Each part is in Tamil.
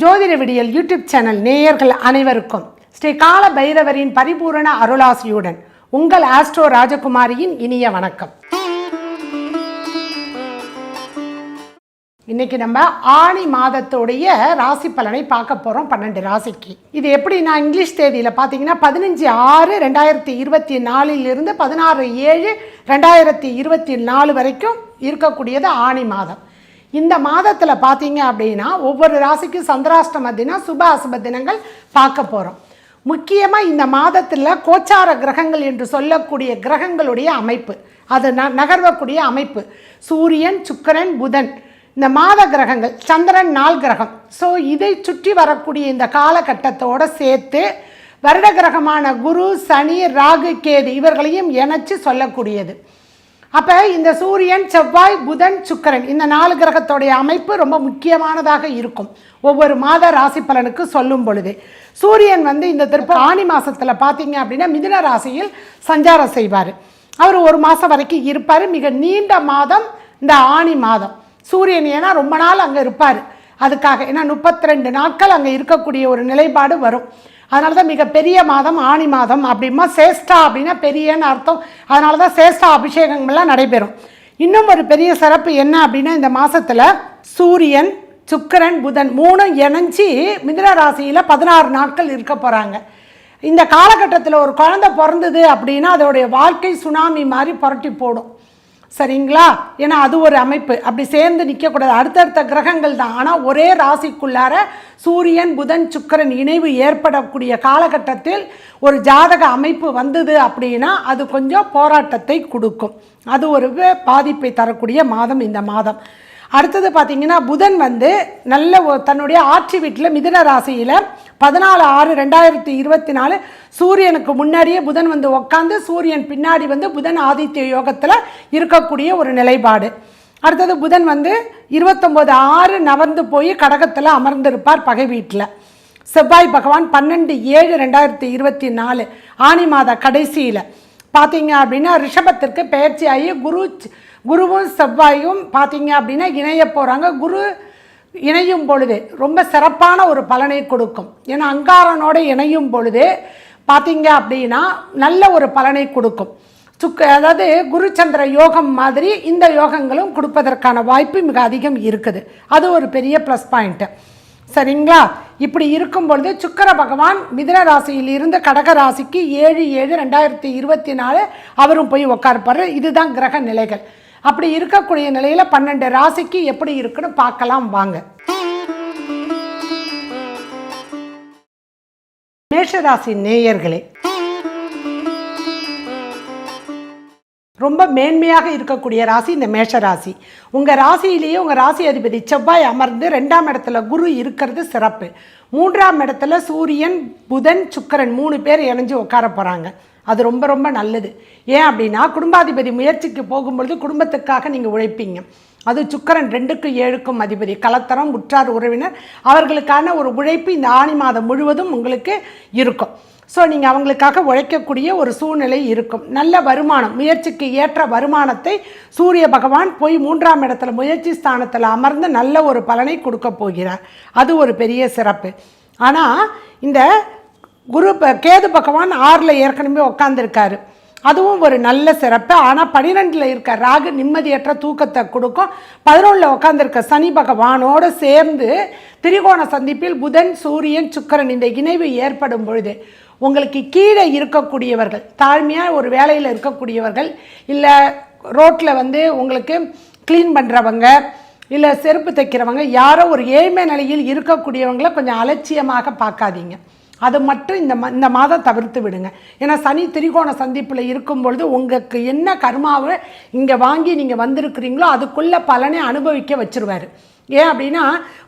ஜோதிட விடியல் யூடியூப் சேனல் நேயர்கள் அனைவருக்கும் ஸ்ரீ கால பைரவரின் பரிபூரண அருளாசியுடன் உங்கள் ஆஸ்ட்ரோ ராஜகுமாரியின் இனிய வணக்கம். இன்னைக்கு நம்ம ஆணி மாதத்துடைய ராசி பலனை பார்க்க போகிறோம் பன்னெண்டு ராசிக்கு. இது எப்படி நான் இங்கிலீஷ் தேதியில் பார்த்தீங்கன்னா பதினஞ்சு ஆறு ரெண்டாயிரத்தி இருபத்தி நாலிலிருந்து பதினாறு ஏழு ரெண்டாயிரத்தி இருபத்தி நாலு வரைக்கும் இருக்கக்கூடியது ஆணி மாதம். இந்த மாதத்தில் பார்த்தீங்க அப்படின்னா ஒவ்வொரு ராசிக்கும் சந்திராஷ்டம தினம் சுப அசுப தினங்கள் பார்க்க போகிறோம் முக்கியமாக இந்த மாதத்தில் கோச்சார கிரகங்கள் என்று சொல்லக்கூடிய கிரகங்களுடைய அமைப்பு. அது ந நகர்வக்கூடிய அமைப்பு. சூரியன் சுக்கிரன் புதன். இந்த மாத கிரகங்கள் சந்திரன் நாள் கிரகம். ஸோ இதை சுற்றி வரக்கூடிய இந்த காலகட்டத்தோடு சேர்த்து வருட கிரகமான குரு சனி ராகு கேது இவர்களையும் இணைச்சு சொல்லக்கூடியது. அப்போ இந்த சூரியன் செவ்வாய் புதன் சுக்கரன் இந்த நாலு கிரகத்தோடைய அமைப்பு ரொம்ப முக்கியமானதாக இருக்கும். ஒவ்வொரு மாத ராசி பலனுக்கு சொல்லும் பொழுது. சூரியன் வந்து இந்த திருப்ப ஆணி மாதத்தில் பார்த்தீங்க அப்படின்னா மிதுன ராசியில் சஞ்சாரம் செய்வார். அவர் ஒரு மாதம் வரைக்கும் இருப்பார். மிக நீண்ட மாதம் இந்த ஆணி மாதம். சூரியன் ஏன்னா ரொம்ப நாள் அங்கே இருப்பார். அதுக்காக ஏன்னா முப்பத்தி ரெண்டு நாட்கள் அங்கே இருக்கக்கூடிய ஒரு நிலைப்பாடு வரும். அதனால தான் மிகப்பெரிய மாதம் ஆணி மாதம் அப்படிமா சேஷ்டா அப்படின்னா பெரியன்னு அர்த்தம். அதனால தான் சேஷ்டா அபிஷேகங்கள்லாம் நடைபெறும். இன்னும் ஒரு பெரிய சிறப்பு என்ன அப்படின்னா இந்த மாதத்தில் சூரியன் சுக்கிரன் புதன் மூணும் இணைஞ்சி மிதுன ராசியில் பதினாறு நாட்கள் இருக்க போகிறாங்க இந்த காலகட்டத்தில் ஒரு குழந்தை பிறந்தது அப்படின்னா அதோடைய வாழ்க்கை சுனாமி மாதிரி புரட்டி போடும். சரிங்களா? ஏன்னா அது ஒரு அமைப்பு. அப்படி சேர்ந்து நிற்கக்கூடாது. அடுத்தடுத்த கிரகங்கள் தான். ஆனால் ஒரே ராசிக்குள்ளார சூரியன் புதன் சுக்கிரன் இணைவு ஏற்படக்கூடிய காலகட்டத்தில் ஒரு ஜாதக அமைப்பு வந்தது அப்படின்னா அது கொஞ்சம் போராட்டத்தை கொடுக்கும். அது ஒரு பாதிப்பை தரக்கூடிய மாதம் இந்த மாதம். அடுத்தது பார்த்தீங்கன்னா புதன் வந்து நல்ல தன்னுடைய ஆட்சி வீட்டில் மிதுன ராசியில் பதினாலு ஆறு ரெண்டாயிரத்தி இருபத்தி நாலு சூரியனுக்கு முன்னாடியே புதன் வந்து உட்காந்து சூரியன் பின்னாடி வந்து புதன் ஆதித்ய யோகத்தில் இருக்கக்கூடிய ஒரு நிலைப்பாடு. அடுத்தது புதன் வந்து இருபத்தொம்போது ஆறு நவர்ந்து போய் கடகத்தில் அமர்ந்திருப்பார் பகை வீட்டில். செவ்வாய் பகவான் பன்னெண்டு ஏழு ரெண்டாயிரத்தி இருபத்தி நாலு ஆனி மாத கடைசியில். பார்த்தீங்க அப்படின்னா ரிஷபத்திற்கு பெயர்ச்சி ஆகி குரு குருவும் செவ்வாயும் பார்த்தீங்க அப்படின்னா இணைய போகிறாங்க குரு இணையும் பொழுது ரொம்ப சிறப்பான ஒரு பலனை கொடுக்கும். ஏன்னா அங்காரனோடு இணையும் பொழுது பார்த்தீங்க அப்படின்னா நல்ல ஒரு பலனை கொடுக்கும். சுக்கு அதாவது குருச்சந்திர யோகம் மாதிரி இந்த யோகங்களும் கொடுப்பதற்கான வாய்ப்பு மிக அதிகம் இருக்குது. அது ஒரு பெரிய ப்ளஸ் பாயிண்ட்டு சரிங்களா? இப்படி இருக்கும் பொழுது சுக்கர பகவான் மிதுன ராசியில் இருந்து கடக ராசிக்கு ஏழு ஏழு ரெண்டாயிரத்தி இருபத்தி நாலு அவரும் போய் உட்கார்ப்பாரு இதுதான் கிரக நிலைகள். அப்படி இருக்கக்கூடிய நிலையில் பன்னெண்டு ராசிக்கு எப்படி இருக்குன்னு பார்க்கலாம் வாங்க. மேஷராசி நேயர்களே ரொம்ப மேன்மையாக இருக்கக்கூடிய ராசி இந்த மேஷ ராசி. உங்கள் ராசியிலேயே உங்கள் ராசி அதிபதி செவ்வாய் அமர்ந்து ரெண்டாம் இடத்துல குரு இருக்கிறது சிறப்பு. மூன்றாம் இடத்துல சூரியன் புதன் சுக்கரன் மூணு பேர் இணைஞ்சு உட்கார போகிறாங்க அது ரொம்ப ரொம்ப நல்லது. ஏன் அப்படின்னா குடும்பாதிபதி முயற்சிக்கு போகும்பொழுது குடும்பத்துக்காக நீங்கள் உழைப்பீங்க. அது சுக்கரன் ரெண்டுக்கு ஏழுக்கும் அதிபதி. கலத்தரம் உற்றார் உறவினர். அவர்களுக்கான ஒரு உழைப்பு இந்த ஆணி மாதம் முழுவதும் உங்களுக்கு இருக்கும். ஸோ நீங்கள் அவங்களுக்காக உழைக்கக்கூடிய ஒரு சூழ்நிலை இருக்கும். நல்ல வருமானம் முயற்சிக்கு ஏற்ற வருமானத்தை சூரிய பகவான் போய் மூன்றாம் இடத்துல முயற்சி ஸ்தானத்தில் அமர்ந்து நல்ல ஒரு பலனை கொடுக்க போகிறார். அது ஒரு பெரிய சிறப்பு. ஆனால் இந்த குரு ப- கேது பகவான் ஆறில் ஏற்கனவே உட்காந்துருக்காரு அதுவும் ஒரு நல்ல சிறப்பு. ஆனால் பனிரெண்டில் இருக்க ராகு நிம்மதியற்ற தூக்கத்தை கொடுக்கும். பதினொன்றில் உட்காந்துருக்க சனி பகவானோடு சேர்ந்து திரிகோண சந்திப்பில் புதன் சூரியன் சுக்கரன் இந்த இணைவு ஏற்படும் பொழுது உங்களுக்கு கீழே இருக்கக்கூடியவர்கள் தாழ்மையாக ஒரு வேலையில் இருக்கக்கூடியவர்கள் இல்லை ரோட்டில் வந்து உங்களுக்கு க்ளீன் பண்ணுறவங்க இல்லை செருப்பு தைக்கிறவங்க யாரோ ஒரு ஏழ்மை நிலையில் இருக்கக்கூடியவங்கள கொஞ்சம் அலட்சியமாக பார்க்காதீங்க. அது மட்டும் இந்த மா இந்த மாதம் தவிர்த்து விடுங்க. ஏன்னா சனி திரிகோண சந்திப்பில் இருக்கும் பொழுது உங்களுக்கு என்ன கர்மாவை இங்கே வாங்கி நீங்கள் வந்திருக்கிறீங்களோ அதுக்குள்ளே பலனை அனுபவிக்க வச்சுருவார். ஏன் அப்படின்னா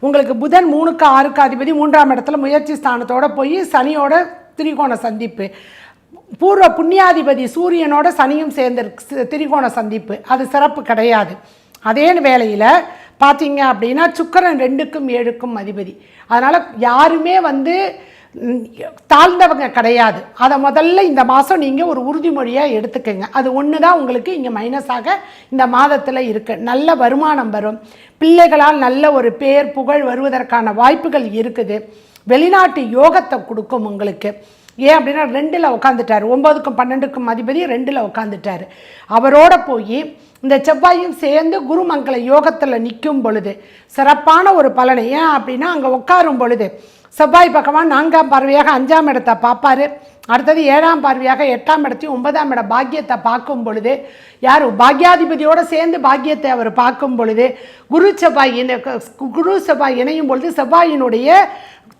உங்களுக்கு புதன் மூணுக்கு ஆறுக்கு அதிபதி மூன்றாம் இடத்துல முயற்சி ஸ்தானத்தோட போய் சனியோட திரிகோண சந்திப்பு. பூர்வ புண்ணியாதிபதி சூரியனோட சனியும் சேர்ந்து திரிகோண சந்திப்பு. அது சிறப்பு கிடையாது. அதே வேளையில் பார்த்தீங்க அப்படின்னா சுக்கரன் ரெண்டுக்கும் ஏழுக்கும் அதிபதி. அதனால் யாருமே வந்து தாழ்ந்தவங்க கிடையாது. அதை முதல்ல இந்த மாதம் நீங்கள் ஒரு உறுதிமொழியாக எடுத்துக்கோங்க. அது ஒன்று தான் உங்களுக்கு இங்கே மைனஸாக இந்த மாதத்தில் இருக்குது நல்ல வருமானம் வரும். பிள்ளைகளால் நல்ல ஒரு பேர் புகழ் வருவதற்கான வாய்ப்புகள் இருக்குது. வெளிநாட்டு யோகத்தை கொடுக்கும் உங்களுக்கு. ஏன் அப்படின்னா ரெண்டில் உட்காந்துட்டார் ஒம்பதுக்கும் பன்னெண்டுக்கும் அதிபதி ரெண்டில் உட்காந்துட்டார் அவரோட போய் இந்த செவ்வாயும் சேர்ந்து குருமங்கல யோகத்தில் நிற்கும் பொழுது சிறப்பான ஒரு பலனை. ஏன் அப்படின்னா அங்கே உட்காரும் பொழுது செவ்வாய் பக்கமாக நான்காம் பார்வையாக அஞ்சாம் இடத்தை பார்ப்பாரு. அடுத்தது ஏழாம் பார்வையாக எட்டாம் இடத்தையும் ஒன்பதாம் இட பாக்கியத்தை பார்க்கும் பொழுது யார்? பாக்யாதிபதியோடு சேர்ந்து பாக்கியத்தை அவர் பார்க்கும் பொழுது குரு செவ்வாய் இணை- குரு செவ்வாய் இணையும் பொழுது செவ்வாயினுடைய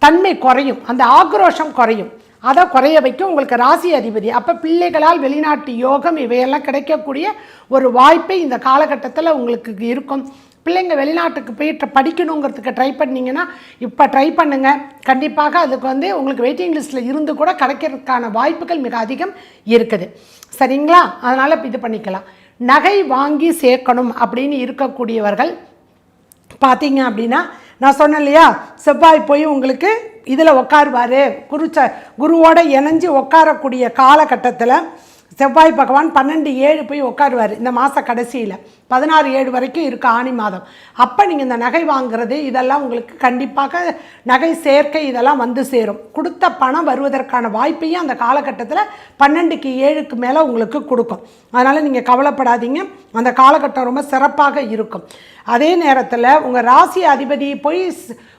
தன்மை குறையும். அந்த ஆக்ரோஷம் குறையும். அதை குறைய வைக்கும் உங்களுக்கு ராசி அதிபதி. அப்போ பிள்ளைகளால் வெளிநாட்டு யோகம் இவையெல்லாம் கிடைக்கக்கூடிய ஒரு வாய்ப்பை இந்த காலகட்டத்தில் உங்களுக்கு இருக்கும். பிள்ளைங்க வெளிநாட்டுக்கு போயிட்டு படிக்கணுங்கிறதுக்கு ட்ரை பண்ணீங்கன்னா இப்போ ட்ரை பண்ணுங்கள் கண்டிப்பாக அதுக்கு வந்து உங்களுக்கு வெயிட்டிங் லிஸ்ட்டில் இருந்து கூட கிடைக்கிறதுக்கான வாய்ப்புகள் மிக அதிகம் இருக்குது. சரிங்களா? அதனால் இது பண்ணிக்கலாம். நகை வாங்கி சேர்க்கணும் அப்படின்னு இருக்கக்கூடியவர்கள் பார்த்தீங்க அப்படின்னா நான் சொன்னேன் இல்லையா? செவ்வாய் போய் உங்களுக்கு இதில் உட்காருவார் குருச்ச குருவோட இணைஞ்சு உட்காரக்கூடிய காலகட்டத்தில் செவ்வாய் பகவான் பன்னெண்டு ஏழு போய் உட்காருவார் இந்த மாத கடைசியில் பதினாறு ஏழு வரைக்கும் இருக்குது ஆணி மாதம். அப்போ நீங்கள் இந்த நகை வாங்குறது இதெல்லாம் உங்களுக்கு கண்டிப்பாக நகை சேர்க்கை இதெல்லாம் வந்து சேரும். கொடுத்த பணம் வருவதற்கான வாய்ப்பையும் அந்த காலகட்டத்தில் பன்னெண்டுக்கு ஏழுக்கு மேலே உங்களுக்கு கொடுக்கும். அதனால் நீங்கள் கவலைப்படாதீங்க. அந்த காலகட்டம் ரொம்ப சிறப்பாக இருக்கும். அதே நேரத்தில் உங்கள் ராசி அதிபதி போய்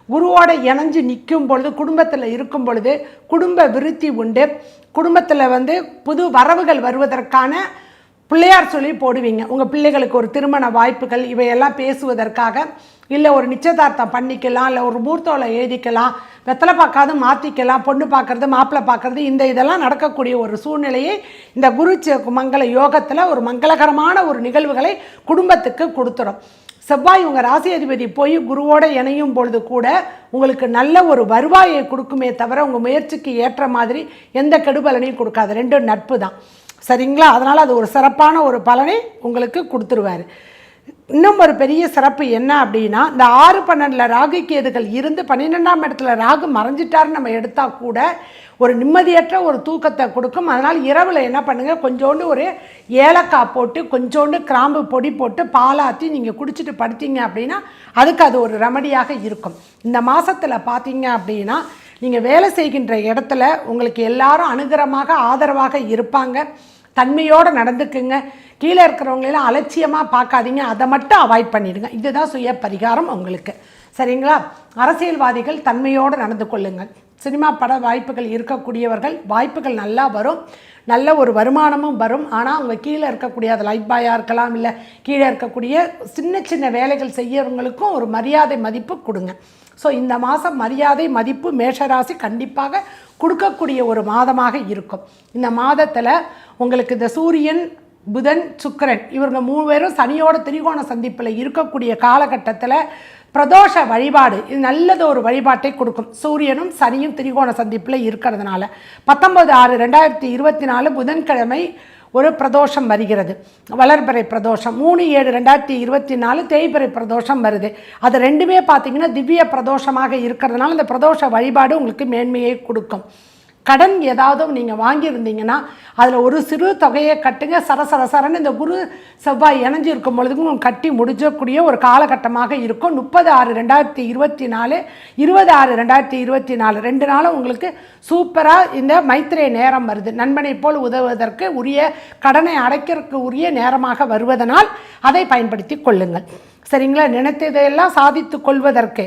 குருவோட இணைஞ்சு நிற்கும் பொழுது குடும்பத்தில் இருக்கும் பொழுது குடும்ப விருத்தி உண்டு. குடும்பத்தில் வந்து புது வரவுகள் வருவதற்கான பிள்ளையார் சொல்லி போடுவீங்க. உங்கள் பிள்ளைகளுக்கு ஒரு திருமண வாய்ப்புகள் இவையெல்லாம் பேசுவதற்காக. இல்லை ஒரு நிச்சயதார்த்தம் பண்ணிக்கலாம் இல்லை ஒரு மூர்த்தோலை எழுதிக்கலாம் வெத்தலை பார்க்காது மாற்றிக்கலாம் பொண்ணு பார்க்கறது மாப்பிள்ளை பார்க்குறது இந்த இதெல்லாம் நடக்கக்கூடிய ஒரு சூழ்நிலையை இந்த குரு மங்கள யோகத்தில் ஒரு மங்களகரமான ஒரு நிகழ்வுகளை குடும்பத்துக்கு கொடுத்துரும். செவ்வாய் உங்கள் ராசி அதிபதி போய் குருவோட இணையும் பொழுது கூட உங்களுக்கு நல்ல ஒரு வருவாயை கொடுக்குமே தவிர உங்கள் முயற்சிக்கு ஏற்ற மாதிரி எந்த கெடுபலனையும் கொடுக்காது. ரெண்டும் நட்பு தான் சரிங்களா? அதனால் அது ஒரு சிறப்பான ஒரு பலனை உங்களுக்கு கொடுத்துருவாரு. இன்னும் ஒரு பெரிய சிறப்பு என்ன அப்படின்னா இந்த ஆறு பன்னெண்டில் ராகு கேதுகள் இருந்து பன்னிரெண்டாம் இடத்துல ராகு மறைஞ்சிட்டாருன்னு நம்ம எடுத்தால் கூட ஒரு நிம்மதியற்ற ஒரு தூக்கத்தை கொடுக்கும். அதனால் இரவில் என்ன பண்ணுங்கள் கொஞ்சோண்டு ஒரு ஏலக்காய் போட்டு கொஞ்சோண்டு கிராம்பு பொடி போட்டு பாலாத்தி நீங்கள் குடிச்சிட்டு படுத்தீங்க அப்படின்னா அதுக்கு அது ஒரு ரெமடியாக இருக்கும். இந்த மாதத்தில் பார்த்தீங்க அப்படின்னா நீங்கள் வேலை செய்கின்ற இடத்துல உங்களுக்கு எல்லாரும் அனுகரமாக ஆதரவாக இருப்பாங்க. தன்மையோடு நடந்துக்குங்க. கீழே இருக்கிறவங்களெல்லாம் அலட்சியமாக பார்க்காதீங்க. அதை மட்டும் அவாய்ட் பண்ணிடுங்க. இதுதான் சுய பரிகாரம் உங்களுக்கு. சரிங்களா? அரசியல்வாதிகள் தன்மையோடு நடந்து கொள்ளுங்கள். சினிமா பட வாய்ப்புகள் இருக்கக்கூடியவர்கள் வாய்ப்புகள் நல்லா வரும். நல்ல ஒரு வருமானமும் வரும். ஆனால் அவங்க கீழே இருக்கக்கூடிய அது லைட் பாயாக இருக்கலாம் இல்லை கீழே இருக்கக்கூடிய சின்ன சின்ன வேலைகள் செய்யறவங்களுக்கும் ஒரு மரியாதை மதிப்பு கொடுங்க. ஸோ இந்த மாதம் மரியாதை மதிப்பு மேஷராசி கண்டிப்பாக கொடுக்கக்கூடிய ஒரு மாதமாக இருக்கும். இந்த மாதத்தில் உங்களுக்கு இந்த சூரியன் புதன் சுக்கரன் இவங்க மூணு பேரும் சனியோட திரிகோண சந்திப்பில் இருக்கக்கூடிய காலகட்டத்தில் பிரதோஷ வழிபாடு இது நல்லது ஒரு வழிபாட்டை கொடுக்கும். சூரியனும் சனியும் திரிகோண சந்திப்பில் இருக்கிறதுனால பத்தொன்பது ஆறு ரெண்டாயிரத்தி இருபத்தி நாலு புதன்கிழமை ஒரு பிரதோஷம் வருகிறது. வளர்பிறை பிரதோஷம் மூணு ஏழு ரெண்டாயிரத்தி இருபத்தி நாலு தேய்பிறை பிரதோஷம் வருது. அது ரெண்டுமே பார்த்திங்கன்னா திவ்ய பிரதோஷமாக இருக்கிறதுனால இந்த பிரதோஷ வழிபாடு உங்களுக்கு மேன்மையை கொடுக்கும். கடன் ஏதாவது நீங்கள் வாங்கியிருந்தீங்கன்னா அதில் ஒரு சிறு தொகையை கட்டுங்க. சரசர சரன்னு இந்த குரு செவ்வாய் இணைஞ்சு இருக்கும் பொழுதுக்கும் கட்டி முடிஞ்சக்கூடிய ஒரு காலகட்டமாக இருக்கும். முப்பது ஆறு ரெண்டாயிரத்தி இருபத்தி நாலு இருபது ஆறு ரெண்டாயிரத்தி இருபத்தி நாலு. ரெண்டு நாளும் உங்களுக்கு சூப்பராக இந்த மைத்திரை நேரம் வருது. நண்பனை போல் உதவுவதற்கு உரிய கடனை அடைக்கிறதுக்கு உரிய நேரமாக வருவதனால் அதை பயன்படுத்தி கொள்ளுங்கள். சரிங்களா? நினைத்ததையெல்லாம் சாதித்து கொள்வதற்கு.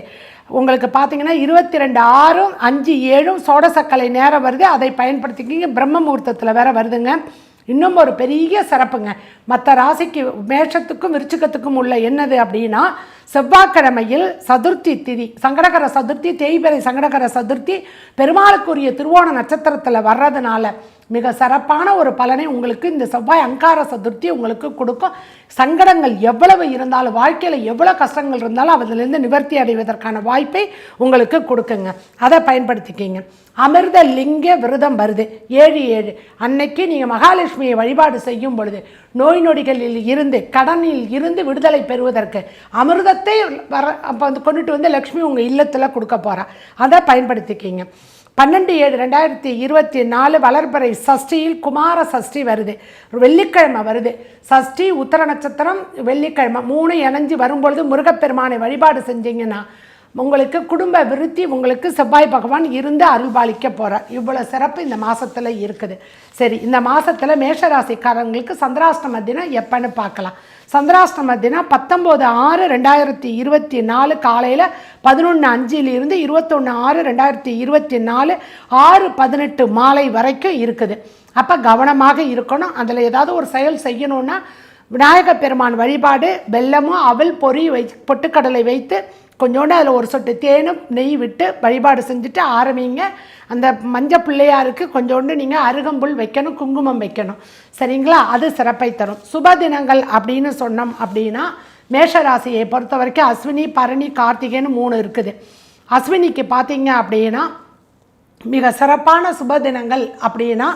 உங்களுக்கு பார்த்தீங்கன்னா இருபத்தி ரெண்டு ஆறும் அஞ்சு ஏழும் சோடசக்கலை நேரம் வருது. அதை பயன்படுத்திக்கிங்க. பிரம்ம முகூர்த்தத்தில் வேற வருதுங்க. இன்னும் ஒரு பெரிய சிறப்புங்க. மற்ற ராசிக்கு மேஷத்துக்கும் விருச்சிகத்துக்கும் உள்ள என்னது அப்படின்னா செவ்வாய்க்கிழமையில் சதுர்த்தி திதி சங்கடகர சதுர்த்தி தேய்பிறை சங்கடகர சதுர்த்தி பெருமாளுக்குரிய திருவோண நட்சத்திரத்தில் வர்றதுனால மிக சிறப்பான ஒரு பலனை உங்களுக்கு இந்த செவ்வாய் அங்கார சதுர்த்தி உங்களுக்கு கொடுக்கும். சங்கடங்கள் எவ்வளவு இருந்தாலும் வாழ்க்கையில் எவ்வளோ கஷ்டங்கள் இருந்தாலும் அதிலிருந்து நிவர்த்தி அடைவதற்கான வாய்ப்பை உங்களுக்கு கொடுக்குங்க. அதை பயன்படுத்திக்கிங்க. அமிர்த லிங்க விரதம் வருது. ஏழு ஏழு. அன்னைக்கு நீங்கள் மகாலட்சுமியை வழிபாடு செய்யும் பொழுது நோய் நொடிகளில் இருந்து கடனில் இருந்து விடுதலை பெறுவதற்கு அமிர்தத்தை வர அப்போ வந்து கொண்டுட்டு வந்து லக்ஷ்மி உங்கள் இல்லத்தில் கொடுக்க போகிறா அதை பயன்படுத்திக்கிங்க. பன்னெண்டு ஏழு ரெண்டாயிரத்தி இருபத்தி நாலு வளர்பறை சஷ்டியில் குமார சஷ்டி வருது. வெள்ளிக்கிழமை வருது. சஷ்டி உத்தர நட்சத்திரம் வெள்ளிக்கிழமை மூணு இணைஞ்சு வரும்பொழுது முருகப்பெருமானை வழிபாடு செஞ்சீங்கன்னா உங்களுக்கு குடும்ப விருத்தி உங்களுக்கு செவ்வாய் பகவான் இருந்து அருள்பாலிக்க போகிறார் இவ்வளோ சிறப்பு இந்த மாதத்தில் இருக்குது. சரி இந்த மாதத்தில் மேஷராசிக்காரங்களுக்கு சந்திராஷ்டம தினம் எப்போன்னு பார்க்கலாம். சந்திராஷ்டம தினம் பத்தொம்போது ஆறு ரெண்டாயிரத்தி இருபத்தி நாலு காலையில் பதினொன்று அஞ்சிலிருந்து இருபத்தொன்று ஆறு ரெண்டாயிரத்தி இருபத்தி நாலு ஆறு பதினெட்டு மாலை வரைக்கும் இருக்குது. அப்போ கவனமாக இருக்கணும். அதில் ஏதாவது ஒரு செயல் செய்யணுன்னா விநாயக பெருமான் வழிபாடு வெல்லமும் அவல் பொறி வை பொட்டுக்கடலை வைத்து கொஞ்சோண்டு அதில் ஒரு சொட்டு தேனும் நெய் விட்டு வழிபாடு செஞ்சுட்டு ஆரம்பிங்க. அந்த மஞ்சள் பிள்ளையாருக்கு கொஞ்சோண்டு நீங்கள் அருகம்புல் வைக்கணும் குங்குமம் வைக்கணும். சரிங்களா? அது சிறப்பை தரும். சுப தினங்கள் அப்படின்னு சொன்னோம் அப்படின்னா மேஷராசியை பொறுத்த வரைக்கும் அஸ்வினி பரணி கார்த்திகைன்னு மூணு இருக்குது. அஸ்வினிக்கு பார்த்தீங்க அப்படின்னா மிக சிறப்பான சுப தினங்கள் அப்படின்னா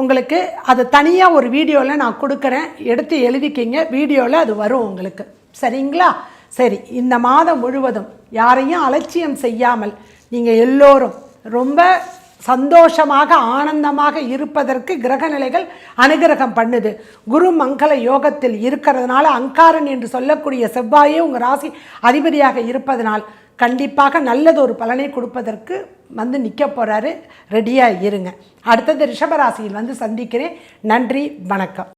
உங்களுக்கு அது தனியாக ஒரு வீடியோவில் நான் கொடுக்குறேன். எடுத்து எழுதிக்கிங்க. வீடியோவில் அது வரும் உங்களுக்கு. சரிங்களா? சரி இந்த மாதம் முழுவதும் யாரையும் அலட்சியம் செய்யாமல் நீங்கள் எல்லோரும் ரொம்ப சந்தோஷமாக ஆனந்தமாக இருப்பதற்கு கிரகநிலைகள் அனுகிரகம் பண்ணுது. குரு மங்கள யோகத்தில் இருக்கிறதுனால அங்காரன் என்று சொல்லக்கூடிய செவ்வாயே உங்கள் ராசி அதிபதியாக இருப்பதனால் கண்டிப்பாக நல்லது ஒரு பலனை கொடுப்பதற்கு வந்து நிற்க போகிறாரு ரெடியாக இருங்க. அடுத்தது ரிஷபராசியில் வந்து சந்திக்கிறேன். நன்றி வணக்கம்.